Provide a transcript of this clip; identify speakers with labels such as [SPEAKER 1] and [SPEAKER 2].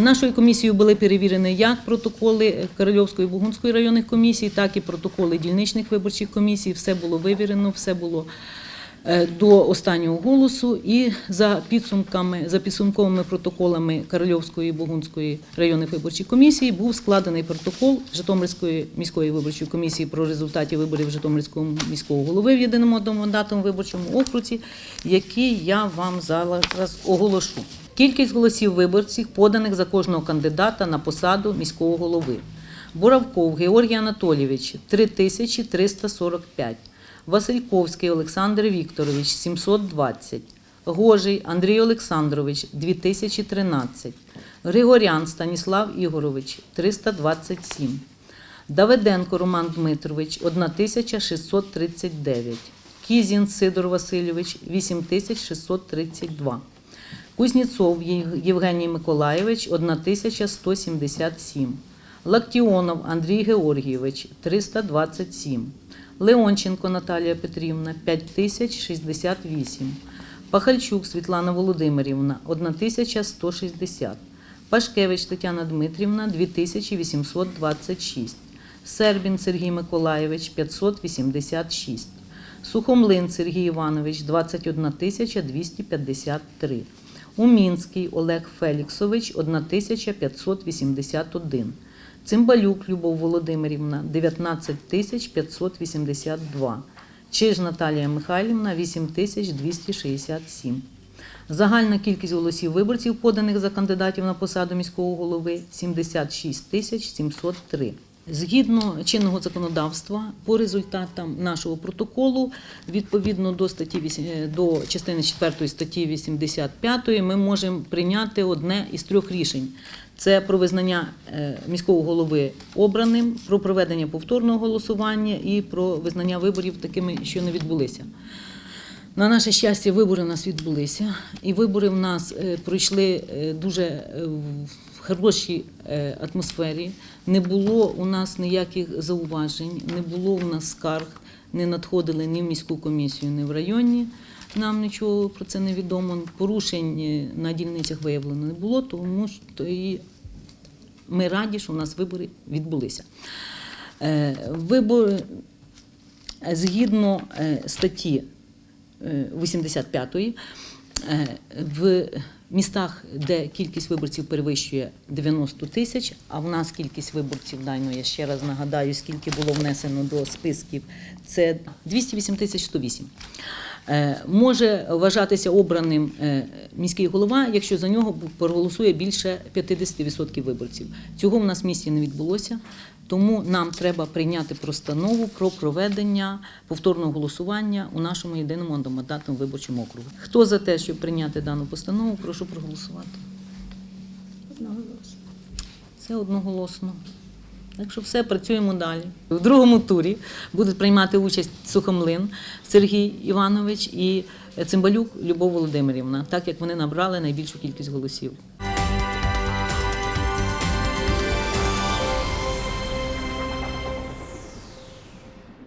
[SPEAKER 1] Нашою комісією були перевірені як протоколи Корольовської і Бугунської районних комісій, так і протоколи дільничних виборчих комісій. Все було вивірено, все було е, до останнього голосу. І за підсумками, за підсумковими протоколами Корольовської і Бугунської районних виборчих комісій був складений протокол Житомирської міської виборчої комісії про результати виборів Житомирського міського голови в єдиному одномандатному виборчому окрузі, який я вам зараз оголошу. Кількість голосів виборців, поданих за кожного кандидата на посаду міського голови. Боравков Георгій Анатолійович 3345. Васильковський Олександр Вікторович 720. Гожий Андрій Олександрович 2013. Григорян Станіслав Ігорович 327. Давиденко Роман Дмитрович 1639. Кізін Сидор Васильович 8632. Кузнєцов Євгеній Миколайович 1177. Лактіонов Андрій Георгійович 327. Леонченко Наталія Петрівна 5068. Пахальчук Світлана Володимирівна 1160. Пашкевич Тетяна Дмитрівна 2826. Сербін Сергій Миколайович 586. Сухомлин Сергій Іванович 21 253. Умінський Олег Феліксович 1581. Цимбалюк Любов Володимирівна 19 582. Чиж Наталія Михайлівна 8267. Загальна кількість голосів виборців, поданих за кандидатів на посаду міського голови 76 703. Згідно чинного законодавства, по результатам нашого протоколу, відповідно до статті е, до частини 4 статті 85, ми можемо прийняти одне із трьох рішень: це про визнання е, міського голови обраним, про проведення повторного голосування і про визнання виборів такими, що не відбулися. На наше щастя, вибори в нас відбулися, і вибори в нас е, пройшли е, дуже е, в хорошій атмосфері. Не було у нас ніяких зауважень, не було у нас скарг, не надходили ні в міську комісію, ні в районні. Нам нічого про це не відомо. Порушень на дільницях виявлено не було, тому що і ми раді, що у нас вибори відбулися. Вибори згідно статті е, 85 е, в містах, де кількість виборців перевищує 90 тисяч, а в нас кількість виборців, дайно я ще раз нагадаю, скільки було внесено до списків, це 208 тисяч 108. Е, Може вважатися обраним е, міський голова, якщо за нього проголосує більше 50% виборців. Цього в нас в місті не відбулося, тому нам треба прийняти постанову про проведення повторного голосування у нашому єдиному одномандатному виборчому округу. Хто за те, щоб прийняти дану постанову, прошу проголосувати. Це одноголосно. Так що все, працюємо далі. В другому турі будуть приймати участь Сухомлин Сергій Іванович і Цимбалюк Любов Володимирівна, так як вони набрали найбільшу кількість голосів.